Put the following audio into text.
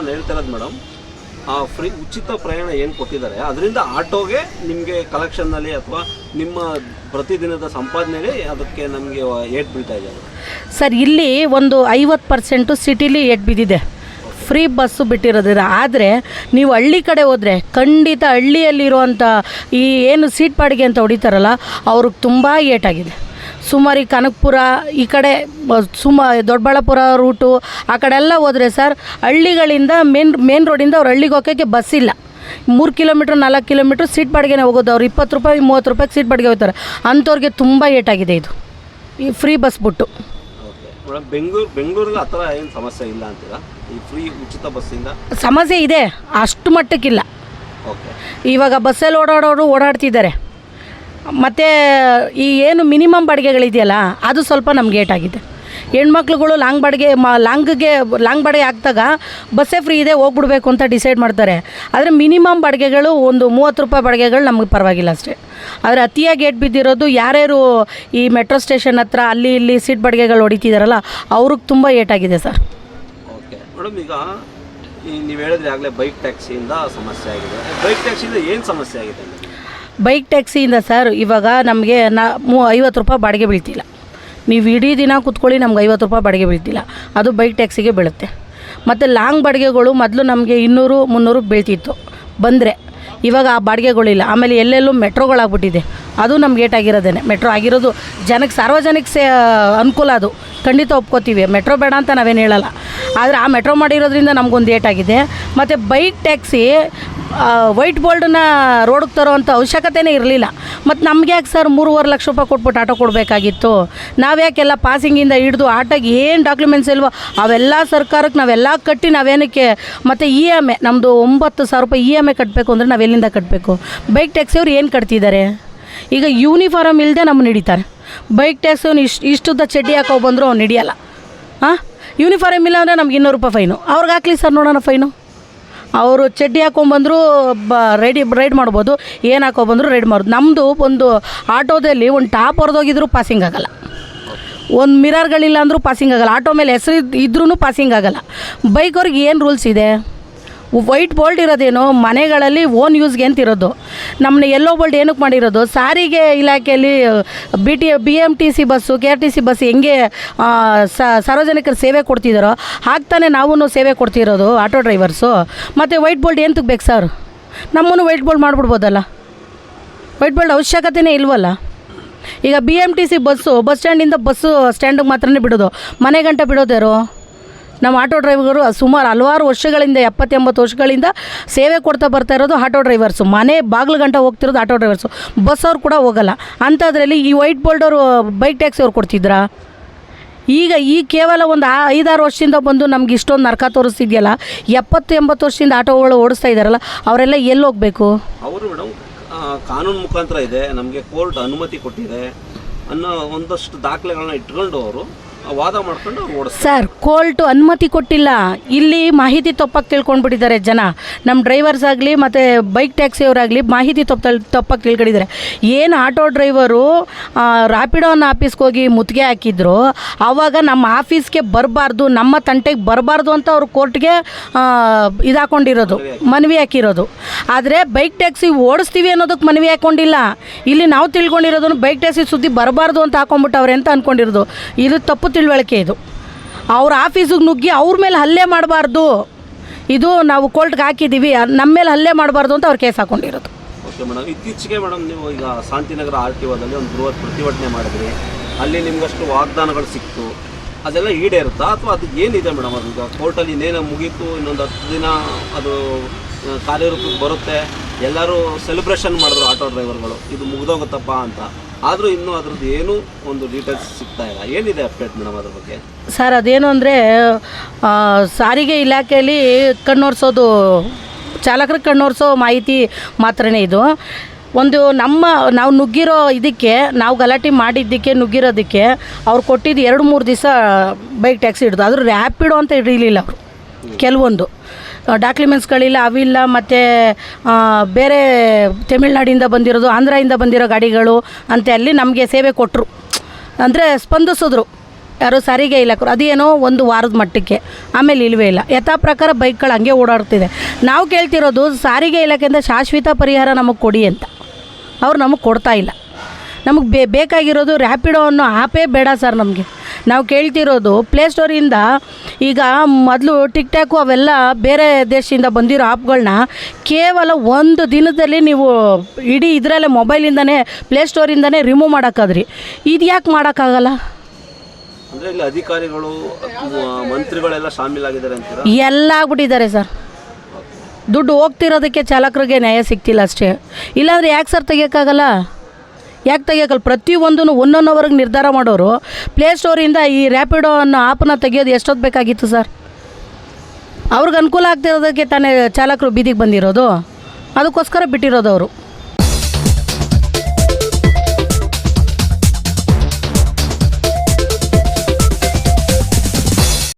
ನಾನು ಹೇಳ್ತಿರೋದು ಮೇಡಮ್, ಆ ಫ್ರೀ ಉಚಿತ ಪ್ರಯಾಣ ಏನು ಕೊಟ್ಟಿದ್ದಾರೆ, ಅದರಿಂದ ಆಟೋಗೆ ನಿಮಗೆ ಕಲೆಕ್ಷನ್ನಲ್ಲಿ ಅಥವಾ ನಿಮ್ಮ ಪ್ರತಿದಿನದ ಸಂಪಾದನೆಗೆ ಅದಕ್ಕೆ ನಮಗೆ ಏಟ್ ಬೀಳ್ತಾ ಇದೆ. ಸರ್, ಇಲ್ಲಿ ಒಂದು ಐವತ್ತು ಪರ್ಸೆಂಟು ಸಿಟಿಲಿ ಏಟ್ ಬಿದ್ದಿದೆ. ಫ್ರೀ ಬಸ್ಸು ಬಿಟ್ಟಿರೋದಿಲ್ಲ ಆದರೆ ನೀವು ಹಳ್ಳಿ ಕಡೆ ಹೋದರೆ ಖಂಡಿತ ಹಳ್ಳಿಯಲ್ಲಿರುವಂಥ ಈ ಏನು ಸೀಟ್ ಬಾಡಿಗೆ ಅಂತ ಹೊಡಿತಾರಲ್ಲ, ಅವ್ರಿಗೆ ತುಂಬ ಏಟಾಗಿದೆ ಸುಮಾರು ಈ ಕನಕಪುರ ಈ ಕಡೆ ಸುಮ ದೊಡ್ಡಬಳ್ಳಾಪುರ ರೂಟು ಆ ಕಡೆ ಎಲ್ಲ ಹೋದರೆ ಸರ್ ಹಳ್ಳಿಗಳಿಂದ ಮೇನ್ ಮೇನ್ ರೋಡಿಂದ ಅವ್ರು ಹಳ್ಳಿಗೆ ಹೋಗೋಕ್ಕೆ ಬಸ್ ಇಲ್ಲ. ಮೂರು ಕಿಲೋಮೀಟ್ರ್ ನಾಲ್ಕು ಕಿಲೋಮೀಟ್ರ್ ಸೀಟ್ ಬಾಡಿಗೆನೇ ಹೋಗೋದು. ಅವ್ರು ಇಪ್ಪತ್ತು ರೂಪಾಯಿ ಮೂವತ್ತು ರೂಪಾಯಿಗೆ ಸೀಟ್ ಬಾಡಿಗೆ ಹೋಗ್ತಾರೆ. ಅಂಥವ್ರಿಗೆ ತುಂಬ ಏಟಾಗಿದೆ ಇದು. ಈ ಫ್ರೀ ಬಸ್ ಬಿಟ್ಟು. ಬೆಂಗಳೂರು ಬೆಂಗಳೂರಲ್ಲಿ ಆ ಥರ ಏನು ಸಮಸ್ಯೆ ಇಲ್ಲ ಅಂತೀರಾ? ಈ ಫ್ರೀ ಉಚಿತ ಬಸ್ಸಿಂದ? ಸಮಸ್ಯೆ ಇದೆ. ಅಷ್ಟು ಮಟ್ಟಕ್ಕಿಲ್ಲ. ಓಕೆ. ಇವಾಗ ಬಸ್ಸಲ್ಲಿ ಓಡಾಡೋರು ಓಡಾಡ್ತಿದ್ದಾರೆ. ಮತ್ತು ಈ ಏನು ಮಿನಿಮಮ್ ಬಾಡಿಗೆಗಳಿದೆಯಲ್ಲ, ಅದು ಸ್ವಲ್ಪ ನಮ್ಗೆ ಏಟಾಗಿದೆ ಹೆಣ್ಮಕ್ಳುಗಳು ಲಾಂಗ್ ಬಾಡಿಗೆ, ಮ, ಲಾಂಗ್ಗೆ, ಲಾಂಗ್ ಬಾಡಿಗೆ ಹಾಕಿದಾಗ ಬಸ್ಸೇ ಫ್ರೀ ಇದೆ, ಹೋಗ್ಬಿಡ್ಬೇಕು ಅಂತ ಡಿಸೈಡ್ ಮಾಡ್ತಾರೆ. ಆದರೆ ಮಿನಿಮಮ್ ಬಾಡಿಗೆಗಳು ಒಂದು ಮೂವತ್ತು ರೂಪಾಯಿ ಬಾಡಿಗೆಗಳು ನಮಗೆ ಪರವಾಗಿಲ್ಲ ಅಷ್ಟೇ. ಆದರೆ ಅತಿಯಾಗಿ ಏಟ್ ಬಿದ್ದಿರೋದು ಯಾರ್ಯಾರು ಈ ಮೆಟ್ರೋ ಸ್ಟೇಷನ್ ಹತ್ರ ಅಲ್ಲಿ ಇಲ್ಲಿ ಸೀಟ್ ಬಾಡಿಗೆಗಳು ಹೊಡಿತಿದಾರಲ್ಲ, ಅವ್ರಿಗೆ ತುಂಬ ಏಟಾಗಿದೆ ಸರ್. ಓಕೆ. ಮೇಡಮ್, ಈಗ ನೀವು ಹೇಳಿದ್ರೆ ಆಗಲೇ ಬೈಕ್ ಟ್ಯಾಕ್ಸಿಯಿಂದ ಸಮಸ್ಯೆ ಆಗಿದೆ. ಬೈಕ್ ಟ್ಯಾಕ್ಸಿಯಿಂದ ಏನು ಸಮಸ್ಯೆ ಆಗಿದೆ? ಬೈಕ್ ಟ್ಯಾಕ್ಸಿಯಿಂದ ಸರ್, ಇವಾಗ ನಮಗೆ ನಾ ಮೂ ಐವತ್ತು ರೂಪಾಯಿ ಬಾಡಿಗೆ ಬೀಳ್ತಿಲ್ಲ. ನೀವು ಇಡೀ ದಿನ ಕೂತ್ಕೊಳ್ಳಿ, ನಮ್ಗೆ ಐವತ್ತು ರೂಪಾಯಿ ಬಾಡಿಗೆ ಬೀಳ್ತಿಲ್ಲ. ಅದು ಬೈಕ್ ಟ್ಯಾಕ್ಸಿಗೆ ಬೀಳುತ್ತೆ. ಮತ್ತು ಲಾಂಗ್ ಬಾಡಿಗೆಗಳು ಮೊದಲು ನಮಗೆ ಇನ್ನೂರು, ಮುನ್ನೂರು ಬೀಳ್ತಿತ್ತು. ಬಂದರೆ ಇವಾಗ ಆ ಬಾಡಿಗೆಗಳಿಲ್ಲ. ಆಮೇಲೆ ಎಲ್ಲೆಲ್ಲೂ ಮೆಟ್ರೋಗಳಾಗ್ಬಿಟ್ಟಿದೆ. ಅದು ನಮ್ಗೆ ಏಟಾಗಿರೋದೇನೆ. ಮೆಟ್ರೋ ಆಗಿರೋದು ಜನಕ್ಕೆ ಸಾರ್ವಜನಿಕ ಸೇ, ಅನುಕೂಲ ಅದು. ಖಂಡಿತ ಒಪ್ಕೋತೀವಿ. ಮೆಟ್ರೋ ಬೇಡ ಅಂತ ನಾವೇನು ಹೇಳಲ್ಲ. ಆದರೆ ಆ ಮೆಟ್ರೋ ಮಾಡಿರೋದ್ರಿಂದ ನಮಗೊಂದು ಏಟಾಗಿದೆ ಮತ್ತು ಬೈಕ್, ಟ್ಯಾಕ್ಸಿ ವೈಟ್ ಬೋರ್ಡನ್ನ ರೋಡಿಗೆ ತರೋವಂಥ ಅವಶ್ಯಕತೆನೇ ಇರಲಿಲ್ಲ. ಮತ್ತು ನಮ್ಗೆ ಯಾಕೆ ಸರ್ ಮೂರುವರೆ ಲಕ್ಷ ರೂಪಾಯಿ ಕೊಟ್ಬಿಟ್ಟು ಆಟೋ ಕೊಡಬೇಕಾಗಿತ್ತು? ನಾವ್ಯಾಕೆಲ್ಲ ಪಾಸಿಂಗಿಂದ ಹಿಡಿದು ಆಟೋಗೆ ಏನು ಡಾಕ್ಯುಮೆಂಟ್ಸ್ ಇಲ್ವೋ ಅವೆಲ್ಲ ಸರ್ಕಾರಕ್ಕೆ ನಾವೆಲ್ಲ ಕಟ್ಟಿ ನಾವೇನಕ್ಕೆ ಮತ್ತು ಇ ಎಂ ಎ ನಮ್ಮದು ಒಂಬತ್ತು ಸಾವಿರ ರೂಪಾಯಿ ಇ ಎಂ ಎ ಕಟ್ಟಬೇಕು ಅಂದರೆ ನಾವು ಎಲ್ಲಿಂದ ಕಟ್ಟಬೇಕು ಬೈಕ್ ಟ್ಯಾಕ್ಸಿಯವ್ರು ಏನು ಕಟ್ತಿದ್ದಾರೆ? ಈಗ ಯೂನಿಫಾರಮ್ ಇಲ್ಲದೆ ನಮ್ಮನ್ನ ಹಿಡಿತಾರೆ. ಬೈಕ್ ಟ್ಯಾಕ್ಸ್ ಅವ್ನು ಇಷ್ಟು ಇಷ್ಟುದ್ದ ಚಡ್ಡಿ ಹಾಕೋ ಬಂದರೂ ಅವ್ನು ಹಿಡಿಯಲ್ಲ. ಹಾಂ ಯೂನಿಫಾರ್ಮ್ ಇಲ್ಲ ಅಂದರೆ ನಮ್ಗೆ ಇನ್ನೂರು ರೂಪಾಯಿ ಫೈನು ಅವ್ರಿಗೆ ಹಾಕ್ಲಿ ಸರ್ ನೋಡೋಣ ಫೈನು ಅವರು ಚಡ್ಡಿ ಹಾಕೊಂಬಂದ್ರು ಬ ರೈಡಿ ರೈಡ್ ಮಾಡ್ಬೋದು. ಏನು ಹಾಕೊಬಂದ್ರು ರೈಡ್ ಮಾಡೋದು ನಮ್ಮದು ಒಂದು ಆಟೋದಲ್ಲಿ ಒಂದು ಟಾಪ್ ಹೊರದೋಗಿದ್ರು ಪಾಸಿಂಗ್ ಆಗಲ್ಲ. ಒಂದು ಮಿರರ್ಗಳಿಲ್ಲ ಅಂದರೂ ಪಾಸಿಂಗ್ ಆಗಲ್ಲ. ಆಟೋ ಮೇಲೆ ಹೆಸರು ಇದ್ರೂ ಪಾಸಿಂಗ್ ಆಗಲ್ಲ. ಬೈಕವ್ರಿಗೆ ಏನು ರೂಲ್ಸ್ ಇದೆ? ವೈಟ್ ಬೋಲ್ಡ್ ಇರೋದೇನು? ಮನೆಗಳಲ್ಲಿ ಓನ್ ಯೂಸ್ಗೆ ಅಂತ ಇರೋದು ನಮ್ಮನ್ನ ಎಲ್ಲೋ ಬೋಲ್ಡ್ ಏನಕ್ಕೆ ಮಾಡಿರೋದು? ಸಾರಿಗೆ ಇಲಾಖೆಯಲ್ಲಿ B T B M T C bus K R T C bus ಹೆಂಗೆ ಸಾರ್ವಜನಿಕರು ಸೇವೆ ಕೊಡ್ತಿದ್ದಾರೋ ಹಾಗ್ತಾನೆ ನಾವು ಸೇವೆ ಕೊಡ್ತಿರೋದು ಆಟೋ ಡ್ರೈವರ್ಸು ಮತ್ತು ವೈಟ್ ಬೋಲ್ಡ್ ಏನು ಬೇಕು ಸರ್ ನಮ್ಮನ್ನು ವೈಟ್ ಬೋಲ್ಡ್ ಮಾಡಿಬಿಡ್ಬೋದಲ್ಲ? ವೈಟ್ ಬೋಲ್ಡ್ ಅವಶ್ಯಕತೆನೇ ಇಲ್ವಲ್ಲ? ಈಗ B M T C bus bus ಸ್ಟ್ಯಾಂಡಿಂದ bus ಸ್ಟ್ಯಾಂಡಿಗೆ ಮಾತ್ರನೇ ಬಿಡೋದು. ಮನೆ ಗಂಟೆ ಬಿಡೋದ್ಯಾರು ನಮ್ಮ ಆಟೋ ಡ್ರೈವರ್ಗಳು ಸುಮಾರು ಹಲವಾರು ವರ್ಷಗಳಿಂದ, ಎಪ್ಪತ್ತೆಂಬತ್ತು ವರ್ಷಗಳಿಂದ ಸೇವೆ ಕೊಡ್ತಾ ಬರ್ತಾ ಇರೋದು ಆಟೋ ಡ್ರೈವರ್ಸು. ಮನೆ ಬಾಗಿಲು ಗಂಟ ಹೋಗ್ತಿರೋದು ಆಟೋ ಡ್ರೈವರ್ಸು. ಬಸ್ ಅವ್ರು ಕೂಡ ಹೋಗಲ್ಲ. ಅಂಥದ್ರಲ್ಲಿ ಈ ವೈಟ್ ಬೋಲ್ಡವರು ಬೈಕ್ ಟ್ಯಾಕ್ಸಿ ಅವ್ರು ಕೊಡ್ತಿದ್ರಾ? ಈಗ ಈ ಕೇವಲ ಒಂದು ಐದಾರು ವರ್ಷದಿಂದ ಬಂದು ನಮ್ಗೆ ಇಷ್ಟೊಂದು ನರಕ ತೋರಿಸ್ತಿದೆಯಲ್ಲ ಎಪ್ಪತ್ತು ಎಂಬತ್ತು ವರ್ಷದಿಂದ ಆಟೋಗಳು ಓಡಿಸ್ತಾ ಇದ್ದಾರಲ್ಲ ಅವರೆಲ್ಲ ಎಲ್ಲಿ ಹೋಗಬೇಕು? ಅವರು ಮೇಡಮ್ ಕಾನೂನು ಮುಖಾಂತರ ಇದೆ, ನಮಗೆ ಕೋರ್ಟ್ ಅನುಮತಿ ಕೊಟ್ಟಿದೆ ಅನ್ನೋ ಒಂದಷ್ಟು ದಾಖಲೆಗಳನ್ನ ಇಟ್ಕೊಂಡು ಅವರು ವಾದ ಮಾಡ್ಕೊಂಡು ಸರ್ ಕೋರ್ಟು ಅನುಮತಿ ಕೊಟ್ಟಿಲ್ಲ. ಇಲ್ಲಿ ಮಾಹಿತಿ ತಪ್ಪಾಗಿ ತಿಳ್ಕೊಂಡ್ಬಿಟ್ಟಿದ್ದಾರೆ ಜನ. ನಮ್ಮ ಡ್ರೈವರ್ಸ್ ಆಗಲಿ ಮತ್ತು ಬೈಕ್ ಟ್ಯಾಕ್ಸಿಯವರಾಗಲಿ ಮಾಹಿತಿ ತಪ್ಪ ತಪ್ಪಾಗಿ ತಿಳ್ಕೊಂಡಿದ್ದಾರೆ. ಏನು ಆಟೋ ಡ್ರೈವರು ರಾಪಿಡೋನ ಆಫೀಸ್ಗೆ ಹೋಗಿ ಮುತ್ತಿಗೆ ಹಾಕಿದ್ರು. ಆವಾಗ ನಮ್ಮ ಆಫೀಸ್ಗೆ ಬರಬಾರ್ದು, ನಮ್ಮ ತಂಟೆಗೆ ಬರಬಾರ್ದು ಅಂತ ಅವರು ಕೋರ್ಟ್ಗೆ ಇದಾಕೊಂಡಿರೋದು, ಮನವಿ ಹಾಕಿರೋದು. ಆದರೆ ಬೈಕ್ ಟ್ಯಾಕ್ಸಿ ಓಡಿಸ್ತೀವಿ ಅನ್ನೋದಕ್ಕೆ ಮನವಿ ಹಾಕೊಂಡಿಲ್ಲ. ಇಲ್ಲಿ ನಾವು ತಿಳ್ಕೊಂಡಿರೋದನ್ನು ಬೈಕ್ ಟ್ಯಾಕ್ಸಿ ಸುದ್ದಿ ಬರಬಾರ್ದು ಅಂತ ಹಾಕೊಂಡ್ಬಿಟ್ಟವ್ರೆ ಅಂತ ಅಂದ್ಕೊಂಡಿರೋದು ಇದು ತಪ್ಪು ತಿಳುವಳಿಕೆ ಇದು. ಅವ್ರ ಆಫೀಸಿಗೆ ನುಗ್ಗಿ ಅವ್ರ ಮೇಲೆ ಹಲ್ಲೆ ಮಾಡಬಾರ್ದು. ಇದು ನಾವು ಕೋರ್ಟ್ಗೆ ಹಾಕಿದ್ದೀವಿ ನಮ್ಮ ಮೇಲೆ ಹಲ್ಲೆ ಮಾಡಬಾರ್ದು ಅಂತ ಅವ್ರು ಕೇಸ್ ಹಾಕೊಂಡಿರೋದು. ಓಕೆ ಮೇಡಮ್ ಇತ್ತೀಚೆಗೆ ಮೇಡಮ್ ನೀವು ಈಗ ಶಾಂತಿನಗರ ಆರ್ ಟಿ ಒದಲ್ಲಿ ಒಂದು ಬೃಹತ್ ಪ್ರತಿಭಟನೆ ಮಾಡಿದ್ರಿ. ಅಲ್ಲಿ ನಿಮ್ಗಷ್ಟು ವಾಗ್ದಾನಗಳು ಸಿಕ್ತು. ಅದೆಲ್ಲ ಈಡೇರುತ್ತಾ ಅಥವಾ ಅದು ಏನಿದೆ ಮೇಡಮ್ ಅದು? ಕೋರ್ಟಲ್ಲಿ ಇನ್ನೇನು ಮುಗೀತು, ಇನ್ನೊಂದು ಹತ್ತು ದಿನ ಅದು ಕಾರ್ಯರೂಪಕ್ಕೆ ಬರುತ್ತೆ. ಎಲ್ಲರೂ ಸೆಲೆಬ್ರೇಷನ್ ಮಾಡಿದ್ರು ಆಟೋ ಡ್ರೈವರ್ಗಳು. ಇದು ಮುಗಿದೋಗುತ್ತಪ್ಪ ಅಂತ. ಆದರೂ ಇನ್ನೂ ಅದ್ರದ್ದು ಏನು ಒಂದು ಡೀಟೇಲ್ಸ್ ಸಿಗ್ತಾ ಇಲ್ಲ. ಏನಿದೆ ಅಪ್ಡೇಟ್ ಮೇಡಮ್ ಅದ್ರ ಬಗ್ಗೆ? ಸರ್ ಅದೇನು ಅಂದರೆ ಸಾರಿಗೆ ಇಲಾಖೆಯಲ್ಲಿ ಕಣ್ಣೋರ್ಸೋದು ಚಾಲಕರ ಕಣ್ಣೋರ್ಸೋ ಮಾಹಿತಿ ಮಾತ್ರನೇ ಇದು. ಒಂದು ನಮ್ಮ ನಾವು ನುಗ್ಗಿರೋ ಇದಕ್ಕೆ ನಾವು ಗಲಾಟೆ ಮಾಡಿದ್ದಕ್ಕೆ ನುಗ್ಗಿರೋದಕ್ಕೆ ಅವ್ರು ಕೊಟ್ಟಿದ್ದು ಎರಡು ಮೂರು ದಿವಸ ಬೈಕ್ ಟ್ಯಾಕ್ಸಿ ಹಿಡಿದು. ಆದರೂ ರ್ಯಾಪಿಡೋ ಅಂತ ಹಿಡೀಲಿಲ್ಲ ಅವರು. ಕೆಲವೊಂದು. ಡಾಕ್ಯುಮೆಂಟ್ಸ್ಗಳಿಲ್ಲ ಅವಿಲ್ಲ ಮತ್ತು ಬೇರೆ ತಮಿಳ್ನಾಡಿಂದ ಬಂದಿರೋದು, ಆಂಧ್ರದಿಂದ ಬಂದಿರೋ ಗಾಡಿಗಳು ಅಂತ ಅಲ್ಲಿ ನಮಗೆ ಸೇವೆ ಕೊಟ್ಟರು ಅಂದರೆ ಸ್ಪಂದಿಸಿದ್ರು. ಯಾರು ಸಾರಿಗೆ ಇಲಾಖರು ಅದೇನೋ ಒಂದು ವಾರದ ಮಟ್ಟಕ್ಕೆ ಆಮೇಲೆ ಇಲ್ವೇ ಇಲ್ಲ. ಯಥಾ ಪ್ರಕಾರ ಬೈಕ್ಗಳು ಹಂಗೆ ಓಡಾಡ್ತಿದೆ. ನಾವು ಕೇಳ್ತಿರೋದು, ಸಾರಿಗೆ ಇಲಾಖೆಯಿಂದ ಶಾಶ್ವತ ಪರಿಹಾರ ನಮಗೆ ಕೊಡಿ ಅಂತ. ಅವ್ರು ನಮಗೆ ಕೊಡ್ತಾ ಇಲ್ಲ. ನಮಗೆ ಬೇ, ಬೇಕಾಗಿರೋದು ರ್ಯಾಪಿಡೋ ಅನ್ನೋ ಆಪೇ ಬೇಡ ಸರ್ ನಮಗೆ. ನಾವು ಕೇಳ್ತಿರೋದು ಪ್ಲೇ ಪ್ಲೇಸ್ಟೋರಿಂದ ಈಗ ಮೊದಲು ಟಿಕ್ ಟ್ಯಾಕು ಅವೆಲ್ಲ ಬೇರೆ ದೇಶದಿಂದ ಬಂದಿರೋ ಆ್ಯಪ್ಗಳನ್ನ ಕೇವಲ ಒಂದು ದಿನದಲ್ಲಿ ನೀವು ಇಡೀ ಇದರಲ್ಲೇ ಮೊಬೈಲಿಂದನೇ ಪ್ಲೇಸ್ಟೋರಿಂದನೇ ರಿಮೂವ್ ಮಾಡೋಕ್ಕಾದ್ರಿ. ಇದು ಯಾಕೆ ಮಾಡೋಕ್ಕಾಗಲ್ಲ? ಅಂದ್ರೆ ಇಲ್ಲಿ ಅಧಿಕಾರಿಗಳು ಮಂತ್ರಿಗಳೆಲ್ಲ ಶಾಮೀಲಾಗಿದ್ದಾರೆ ಅಂತೀರಾ? ಎಲ್ಲ ಆಗ್ಬಿಟ್ಟಿದ್ದಾರೆ ಸರ್. ದುಡ್ಡು ಹೋಗ್ತಿರೋದಕ್ಕೆ ಚಾಲಕರಿಗೆ ನ್ಯಾಯ ಸಿಗ್ತಿಲ್ಲ ಅಷ್ಟೇ. ಇಲ್ಲಾಂದರೆ ಯಾಕೆ ಸರ್ ತೆಗಿಯೋಕ್ಕಾಗಲ್ಲ? ಯಾಕೆ ತೆಗಿಯೋಕ್ಕಲ್ಲ ಪ್ರತಿಯೊಂದೂ ಒಂದೊಂದು ಅವರ್ಗೆ ನಿರ್ಧಾರ ಮಾಡೋರು. ಪ್ಲೇಸ್ಟೋರಿಂದ ಈ ರ್ಯಾಪಿಡೋ ಅನ್ನೋ ಆ್ಯಪನ್ನ ತೆಗಿಯೋದು ಎಷ್ಟೊತ್ತು ಬೇಕಾಗಿತ್ತು ಸರ್? ಅವ್ರಿಗೆ ಅನುಕೂಲ ಆಗ್ತಿರೋದಕ್ಕೆ ತಾನೇ ಚಾಲಕರು ಬೀದಿಗೆ ಬಂದಿರೋದು. ಅದಕ್ಕೋಸ್ಕರ ಬಿಟ್ಟಿರೋದು ಅವರು.